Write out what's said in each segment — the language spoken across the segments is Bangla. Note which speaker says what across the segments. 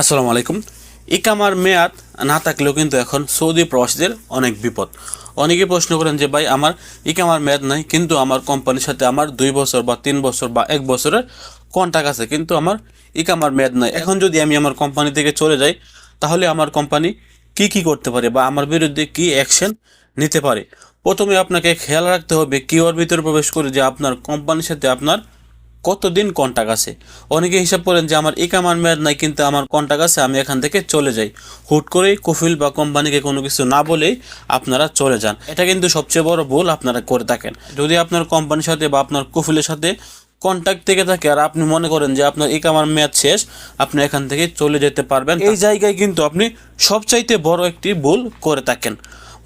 Speaker 1: আসসালামু আলাইকুম। ইকামার মেয়াদ না থাকলেও কিন্তু এখন সৌদি প্রবাসীদের অনেক বিপদ। অনেকে প্রশ্ন করেন যে, ভাই, আমার ইকামার মেয়াদ নাই, কিন্তু আমার কোম্পানির সাথে আমার দুই বছর বা তিন বছর বা এক বছরের কন্ট্যাক্ট আছে, কিন্তু আমার ইকামার মেয়াদ নাই। এখন যদি আমি আমার কোম্পানি থেকে চলে যাই, তাহলে আমার কোম্পানি কি কি করতে পারে বা আমার বিরুদ্ধে কি অ্যাকশন নিতে পারে? প্রথমে আপনাকে খেয়াল রাখতে হবে কিওর ভিতরে প্রবেশ করে যে, আপনার কোম্পানির সাথে আপনার কতদিন কন্টাক্ট আছে? অনেকে হিসাব করেন যে আমার ইকামার মেয়াদ নাই, কিন্তু আমার কন্টাক্ট আছে, আমি এখান থেকে চলে যাই। হুট করেই কফিল বা কোম্পানিকে কোনো কিছু না বলেই আপনারা চলে যান। এটা কিন্তু সবচেয়ে বড় ভুল আপনারা করে থাকেন। যদি আপনার কোম্পানির সাথে বা আপনার কফিলের সাথে কন্ট্যাক্ট থেকে থাকে, আর আপনি মনে করেন যে আপনার ইকামার মেয়াদ শেষ, আপনি এখান থেকে চলে যেতে পারবেন। এই জায়গায় কিন্তু আপনি সবচাইতে বড় একটি ভুল করে থাকেন।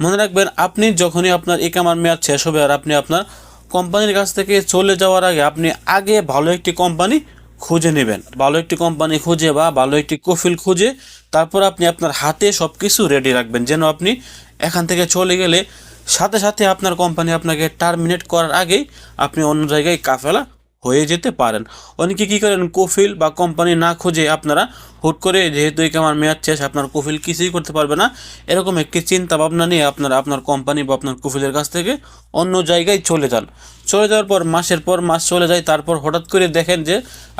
Speaker 1: মনে রাখবেন, আপনি যখনই আপনার ইকামার মেয়াদ শেষ হবে, আর আপনি আপনার কোম্পানির কাছ থেকে চলে যাওয়ার আগে আপনি আগে ভালো একটি কোম্পানি খুঁজে নেবেন। ভালো একটি কোম্পানি খুঁজে বা ভালো একটি কফিল খুঁজে তারপর আপনি আপনার হাতে সব কিছু রেডি রাখবেন। যেন আপনি এখান থেকে চলে গেলে সাথে সাথে আপনার কোম্পানি আপনাকে টার্মিনেট করার আগেই আপনি অন্য জায়গায় কাফেলা হয়ে যেতে পারেন। অনেকে কী করেন, কফিল বা কোম্পানি না খুঁজে আপনারা হুট করে যেহেতু এই আমার মেয়াদ শেষ, আপনার কফিল কিছুই করতে পারবে না। এরকম একটি চিন্তা ভাবনা নিয়ে আপনারা আপনার কোম্পানি বা আপনার কফিলের কাছ থেকে অন্য জায়গায় চলে যান। চলে যাওয়ার পর, মাসের পর মাস চলে যায়, তারপর হঠাৎ করে দেখেন যে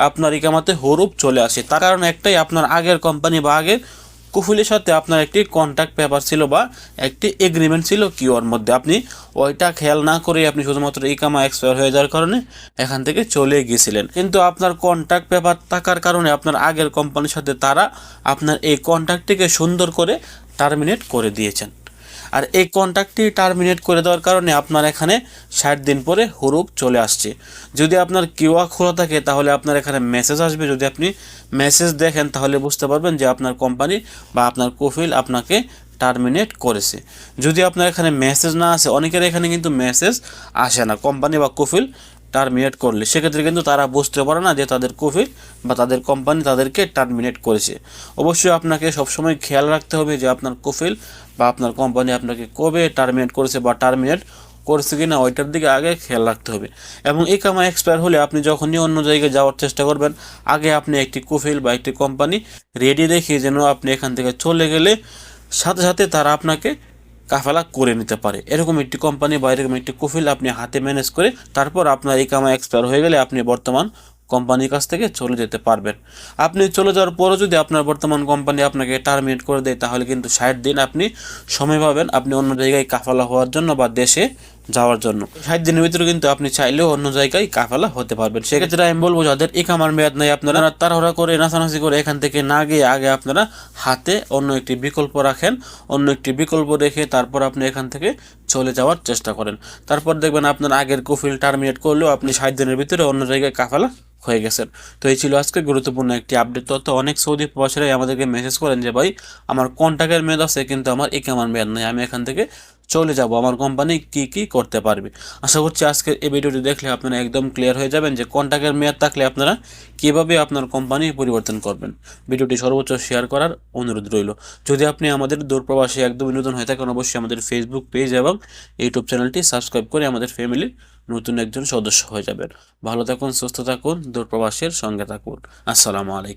Speaker 1: আপনার ইকামাতে হরুপ চলে আসে। তার কারণ একটাই, আপনার আগের কোম্পানি বা আগের কুফুলের সাথে আপনার একটি কন্ট্যাক্ট পেপার ছিল বা একটি এগ্রিমেন্ট ছিল কিওর মধ্যে। আপনি ওইটা খেয়াল না করে আপনি শুধুমাত্র ইকামা এক্সপায়ার হয়ে যাওয়ার কারণে এখান থেকে চলে গিয়েছিলেন। কিন্তু আপনার কন্ট্যাক্ট পেপার থাকার কারণে আপনার আগের কোম্পানির সাথে তারা আপনার এই কন্ট্যাক্টটিকে সুন্দর করে টার্মিনেট করে দিয়েছেন। আর এই কন্ট্রাক্টটি টার্মিনেট করে দেওয়ার কারণে আপনার এখানে ষাট দিন পরে হুরুপ চলে আসছে। যদি আপনার কিউআ খোলা থাকে, তাহলে আপনার এখানে মেসেজ আসবে। যদি আপনি মেসেজ দেখেন, তাহলে বুঝতে পারবেন যে আপনার কোম্পানি বা আপনার কোফিল আপনাকে টার্মিনেট করেছে। যদি আপনার এখানে মেসেজ না আসে, অনেকের এখানে কিন্তু মেসেজ আসে না। কোম্পানি বা কফিল টার্মিনেট করলে, সেক্ষেত্রে কিন্তু তারা বুঝতে পারে না যে তাদের কফিল বা তাদের কোম্পানি তাদেরকে টার্মিনেট করেছে। অবশ্যই আপনাকে সবসময় খেয়াল রাখতে হবে যে আপনার কফিল বা আপনার কোম্পানি আপনাকে কবে টার্মিনেট করেছে বা টার্মিনেট করছে কি না ওইটার দিকে আগে খেয়াল রাখতে হবে। এবং এই কামা এক্সপায়ার হলে আপনি যখনই অন্য জায়গায় যাওয়ার চেষ্টা করবেন, আগে আপনি একটি কফিল বা একটি কোম্পানি রেডি রেখে যেন আপনি এখান থেকে চলে গেলে সাথে সাথে তারা আপনাকে কাফালা করে নিতে পারে। এরকম একটি কোম্পানি বা এরকম একটি কুফিল আপনি হাতে ম্যানেজ করে তারপর আপনার এই কামা এক্সপায়ার হয়ে গেলে আপনি বর্তমান কোম্পানির কাছ থেকে চলে যেতে পারবেন। আপনি চলে যাওয়ার পরও যদি আপনার বর্তমান কোম্পানি আপনাকে টার্মিনেট করে দেয়, তাহলে কিন্তু ষাট দিন আপনি সময় পাবেন। আপনি অন্য জায়গায় কাফালা হওয়ার জন্য বা দেশে যাওয়ার জন্য। ষাট দিনের ভিতরে কিন্তু আপনি চাইলেও অন্য জায়গায় কাফালা হতে পারবেন। সেক্ষেত্রে আমি বলব, যাদের একামার মেয়াদ নাই, আপনারা তাড়াহুড়া করে, নাচানাচি করে এখান থেকে না গিয়ে আগে আপনারা হাতে অন্য একটি বিকল্প রাখেন, অন্য একটি বিকল্প রেখে তারপর আপনি এখান থেকে চলে যাওয়ার চেষ্টা করেন। তারপর দেখবেন আপনার আগের কফিল টার্মিনেট করলেও আপনি ষাট দিনের ভিতরে অন্য জায়গায় কাফালা হয়ে গেছেন। তো এই ছিল আজকে গুরুত্বপূর্ণ একটি আপডেট তথ্য। অনেক সৌদি প্রবাসীরাই আমাদেরকে মেসেজ করেন যে, ভাই, আমার কন্ট্যাক্টের মেয়াদ আছে, কিন্তু আমার একামার মেয়াদ নেই, আমি এখান থেকে চলে যাব, আমার কোম্পানি কি কি করতে পারবে? আশা করছি আজকে এই ভিডিওটি দেখলে আপনারা একদম ক্লিয়ার হয়ে যাবেন যে কন্ট্যাক্টের মেয়াদ থাকলে আপনারা কীভাবে আপনার কোম্পানি পরিবর্তন করবেন। ভিডিওটি সর্বোচ্চ শেয়ার করার অনুরোধ রইল। যদি আপনি আমাদের দূরপ্রবাসী একদম নতুন হয়ে থাকেন, অবশ্যই আমাদের ফেসবুক পেজ এবং ইউটিউব চ্যানেলটি সাবস্ক্রাইব করে আমাদের ফ্যামিলির নতুন একজন সদস্য হয়ে যাবেন। ভালো থাকুন, সুস্থ থাকুন, দূরপ্রবাসের সঙ্গে থাকুন। আসসালামু আলাইকুম।